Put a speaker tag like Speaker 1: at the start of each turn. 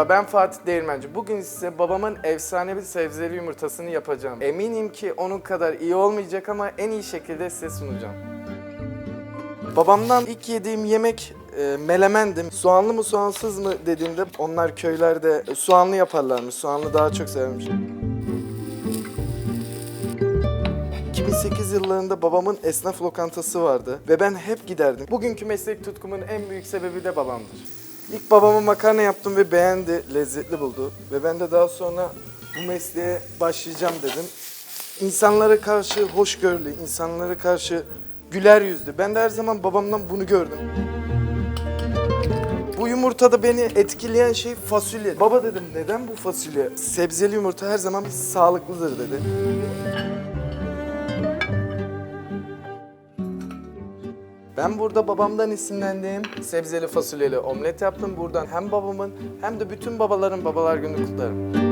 Speaker 1: Merhaba ben Fatih Değirmenci. Bugün size babamın efsanevi sebzeli yumurtasını yapacağım. Eminim ki onun kadar iyi olmayacak ama en iyi şekilde size sunacağım. Babamdan ilk yediğim yemek e, melemendim. Soğanlı mı soğansız mı dediğimde onlar köylerde e, soğanlı yaparlarmış. Soğanlı daha çok severmiş. 2008 yıllarında babamın esnaf lokantası vardı ve ben hep giderdim. Bugünkü meslek tutkumun en büyük sebebi de babamdır. İlk babama makarna yaptım ve beğendi, lezzetli buldu ve ben de daha sonra bu mesleğe başlayacağım dedim. İnsanlara karşı hoşgörülü, insanlara karşı güler yüzlü. Ben de her zaman babamdan bunu gördüm. Bu yumurtada beni etkileyen şey fasulye. Baba dedim neden bu fasulye? Sebzeli yumurta her zaman sağlıklıdır dedi. Ben burada babamdan esinlendiğim sebzeli fasulyeli omlet yaptım. Buradan hem babamın hem de bütün babaların babalar günü kutlarım.